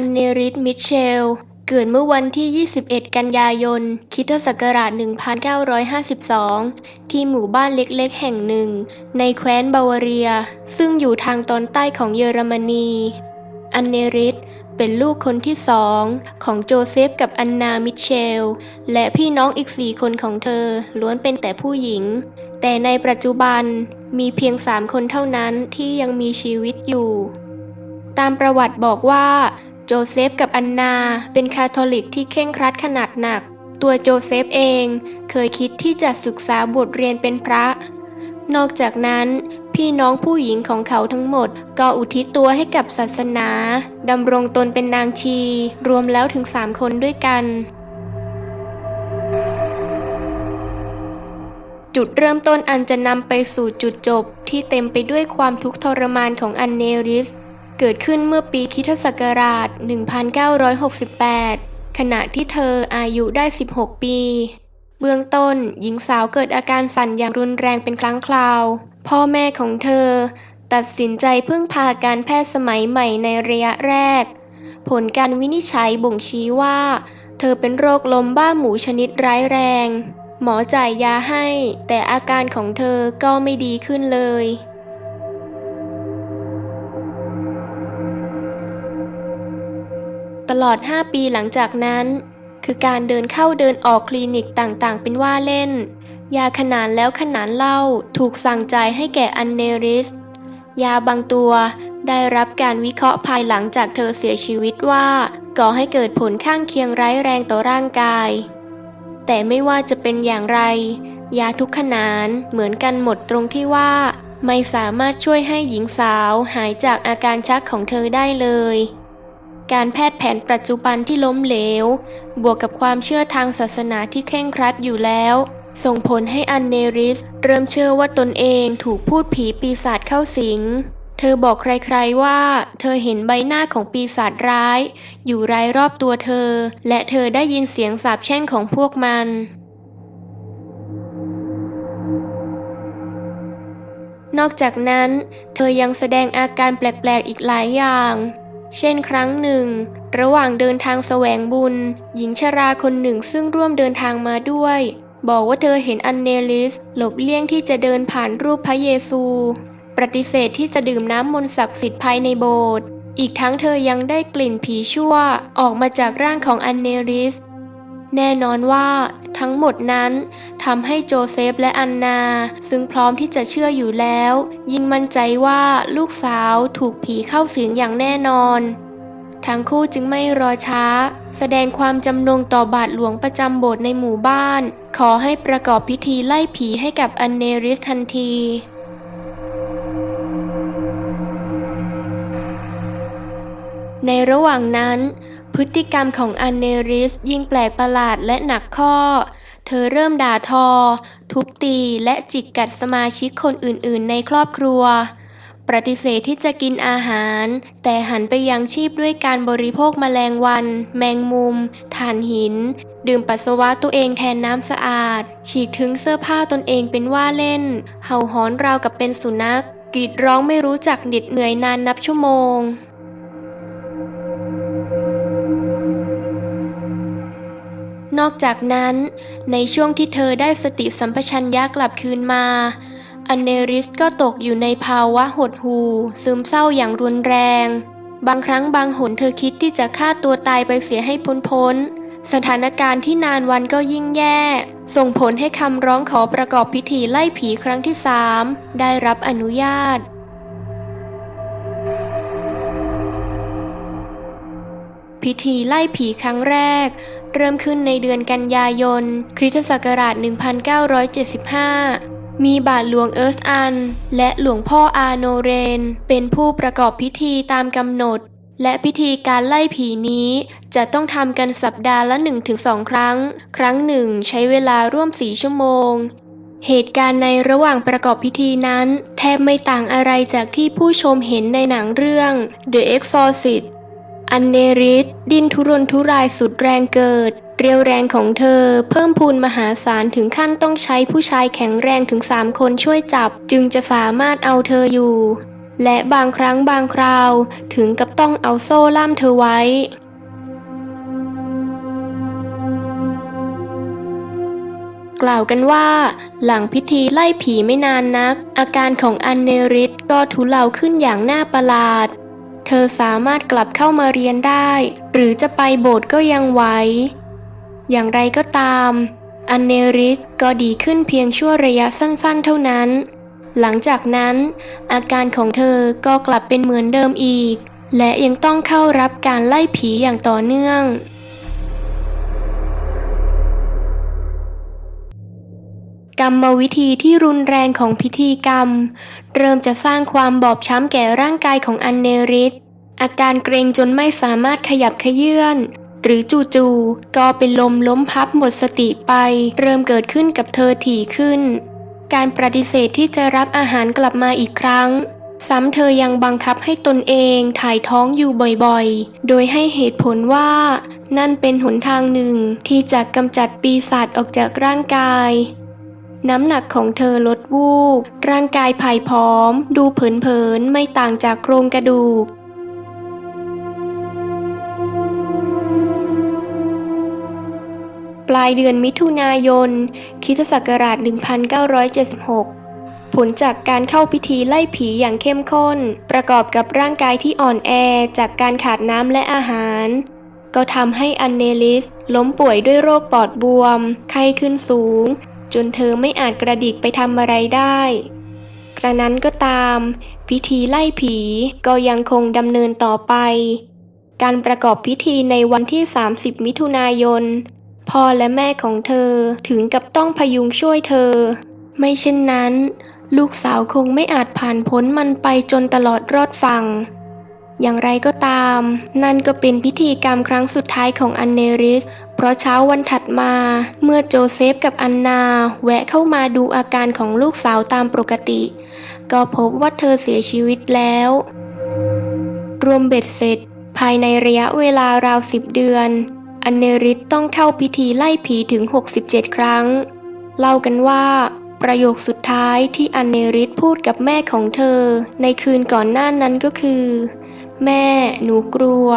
อันเนริสมิทเชล เกิดเมื่อวันที่ 21 กันยายนคริสตศักราช 1952 ที่หมู่บ้านเล็กๆ แห่งหนึ่ง ในแคว้นบาวาเรีย ซึ่งอยู่ทางตอนใต้ของเยอรมนี อันเนริสเป็นลูกคนที่สองของโจเซฟกับอันนา มิเชล และพี่น้องอีกสี่คนของเธอล้วนเป็นแต่ผู้หญิง แต่ในปัจจุบันมีเพียงสามคนเท่านั้นที่ยังมีชีวิตอยู่ ตามประวัติบอกว่า โจเซฟกับอันนา เป็นคาทอลิกที่เคร่งครัดขนาดหนัก ตัวโจเซฟเองเคยคิดที่จะศึกษาบทเรียนเป็นพระ นอกจากนั้น พี่น้องผู้หญิงของเขาทั้งหมด ก็อุทิศตัวให้กับศาสนาดำรงตนเป็นนางชี รวมแล้วถึงสามคนด้วยกันจุดเริ่มต้นอันจะนำไปสู่จุดจบที่เต็มไปด้วยความทุกข์ทรมานของอันเนริส เกิดขึ้นเมื่อปีคริสตศักราช1968 ขณะที่เธออายุได้ 16 ปี เบื้องต้นหญิงสาวเกิดอาการสั่นอย่างรุนแรงเป็นครั้งคราว พ่อแม่ของเธอ ตัดสินใจพึ่งพาการแพทย์สมัยใหม่ในระยะแรก ผลการวินิจฉัยบ่งชี้ว่า เธอเป็นโรคลมบ้าหมูชนิดร้ายแรง หมอจ่ายยาให้ แต่อาการของเธอก็ไม่ดีขึ้นเลย ตลอด 5 ปีหลังจากนั้น คือการเดินเข้าเดินออกคลินิกต่างๆ เป็นว่าเล่น ยาขนานแล้วขนานเล่าถูกสั่งจ่ายให้แก่อันเนริส ยาบางตัวได้รับการวิเคราะห์ภายหลังจากเธอเสียชีวิตว่าก่อให้เกิดผลข้างเคียงร้ายแรงต่อร่างกาย แต่ไม่ว่าจะเป็นอย่างไร ยาทุกขนานเหมือนกันหมดตรงที่ว่าไม่สามารถช่วยให้หญิงสาวหายจากอาการชักของเธอได้เลย การแพทย์แผนปัจจุบันที่ล้มเหลว บวกกับความเชื่อทางศาสนาที่เคร่งครัดอยู่แล้ว ส่งผลให้อันเนริส เริ่มเชื่อว่าตนเองถูกพูดผีปีศาจเข้าสิง เธอบอกใครๆว่า เธอเห็นใบหน้าของปีศาจร้าย อยู่รายรอบตัวเธอ และเธอได้ยินเสียงสาปแช่งของพวกมันนอกจากนั้น เธอยังแสดงอาการแปลก ๆ อีกหลายอย่าง เช่นครั้งหนึ่ง ระหว่างเดินทางแสวงบุญ หญิงชราคนหนึ่งซึ่งร่วมเดินทางมาด้วย บอกว่าเธอเห็นอันเนลิส หลบเลี่ยงที่จะเดินผ่านรูปพระเยซู ปฏิเสธที่จะดื่มน้ำมนต์ศักดิ์สิทธิ์ภายในโบสถ์อีกทั้งเธอยังได้กลิ่นผีชั่วออกมาจากร่างของอันเนลิส แน่นอนว่าทั้งหมดนั้นทำให้โจเซฟและอันนา ซึ่งพร้อมที่จะเชื่ออยู่แล้ว ยิ่งมั่นใจว่าลูกสาวถูกผีเข้าสิงอย่างแน่นอน ทั้งคู่จึงไม่รอช้า แสดงความจำนงต่อบาทหลวงประจำโบสถ์ในหมู่บ้าน ขอให้ประกอบพิธีไล่ผีให้กับอันเนริสทันทีในระหว่างนั้น พฤติกรรมของอันเนริสยิ่งแปลกประหลาดและหนักข้อ เธอเริ่มด่าทอ ทุบตีและจิกกัดสมาชิกคนอื่นๆ ในครอบครัว ปฏิเสธที่จะกินอาหาร แต่หันไปยังชีพด้วยการบริโภคแมลงวัน แมงมุม ถ่านหิน ดื่มปัสสาวะตัวเองแทนน้ำสะอาด ฉีกถึงเสื้อผ้าตนเองเป็นว่าเล่น เห่าหอนราวกับเป็นสุนัขกรีดร้องไม่รู้จักเหน็ดเหนื่อยนานนับชั่วโมง นอกจากนั้น ในช่วงที่เธอได้สติสัมปชัญญะกลับคืนมา อเนริสก็ตกอยู่ในภาวะหดหู่ซึมเศร้าอย่างรุนแรง บางครั้งบางหนเธอคิดที่จะฆ่าตัวตายไปเสียให้พ้นพ้นสถานการณ์ที่นานวันก็ยิ่งแย่ ส่งผลให้คำร้องขอประกอบพิธีไล่ผีครั้งที่สามได้รับอนุญาต พิธีไล่ผีครั้งแรก เริ่มขึ้นในเดือนกันยายน คริสตศักราช 1975 มีบาทหลวงเอิร์ธอัน และหลวงพ่ออาโนเรน เป็นผู้ประกอบพิธีตามกำหนด และพิธีการไล่ผีนี้จะต้องทำกันสัปดาห์ละ 1-2 ครั้ง ครั้งหนึ่งใช้เวลาร่วม 4 ชั่วโมงเหตุการณ์ในระหว่างประกอบพิธีนั้น แทบไม่ต่างอะไรจากที่ผู้ชมเห็นในหนังเรื่อง The Exorcist อันเนริสดิ้นทุรนทุรายสุดแรงเกิด เรียวแรงของเธอ เพิ่มพูนมหาศาลถึงขั้นต้องใช้ผู้ชายแข็งแรงถึงสามคนช่วยจับ จึงจะสามารถเอาเธออยู่ และบางครั้งบางคราว ถึงกับต้องเอาโซ่ล่ามเธอไว้กล่าวกันว่า หลังพิธีไล่ผีไม่นานนัก อาการของอันเนริสก็ทุเลาขึ้นอย่างน่าประหลาด เธอสามารถกลับเข้ามาเรียนได้ หรือจะไปโบสถ์ก็ยังไหว อย่างไรก็ตาม อันเนริสก็ดีขึ้นเพียงชั่วระยะสั้นๆ เท่านั้น หลังจากนั้น อาการของเธอก็กลับเป็นเหมือนเดิมอีก และยังต้องเข้ารับการไล่ผีอย่างต่อเนื่อง กรรมวิธีที่รุนแรงของพิธีกรรม เริ่มจะสร้างความบอบช้ำแก่ร่างกายของอันเนริสอาการเกรงจนไม่สามารถขยับขยื่นหรือจู่ๆก็เป็นลมล้มพับหมดสติไป เริ่มเกิดขึ้นกับเธอถี่ขึ้น การปฏิเสธที่จะรับอาหารกลับมาอีกครั้ง ซ้ำเธอยังบังคับให้ตนเองถ่ายท้องอยู่บ่อยๆ โดยให้เหตุผลว่า นั่นเป็นหนทางหนึ่งที่จะกำจัดปีศาจออกจากร่างกาย น้ำหนักของเธอลดวูบ ร่างกายผายผอม ดูเผินๆ ไม่ต่างจากโครงกระดูก ปลายเดือนมิถุนายนคิศักราช 1976 ผลจากการเข้าพิธีไล่ผีอย่างเข้มข้น ประกอบกับร่างกายที่อ่อนแอจากการขาดน้ำและอาหารก็ทำให้อันเนลิสล้มป่วยด้วยโรคปอดบวม ไข้ขึ้นสูง จนเธอไม่อาจกระดิกไปทำอะไรได้ กระนั้นก็ตาม พิธีไล่ผีก็ยังคงดำเนินต่อไป การประกอบพิธีในวันที่ 30 มิถุนายน พ่อและแม่ของเธอถึงกับต้องพยุงช่วยเธอ ไม่เช่นนั้น ลูกสาวคงไม่อาจผ่านพ้นมันไปจนตลอดรอดฝั่ง อย่างไรก็ตาม นั่นก็เป็นพิธีกรรมครั้งสุดท้ายของอันเนริส เพราะเช้าวันถัดมา เมื่อโจเซฟกับอันนา แวะเข้ามาดูอาการของลูกสาวตามปกติ ก็พบว่าเธอเสียชีวิตแล้ว รวมเบ็ดเสร็จ ภายในระยะเวลาราวสิบเดือน อันเนริสต้องเข้าพิธีไล่ผีถึง 67 ครั้ง เล่ากันว่าประโยคสุดท้ายที่อันเนริสพูดกับแม่ของเธอ ในคืนก่อนหน้านั้นก็คือ แม่ หนูกลัว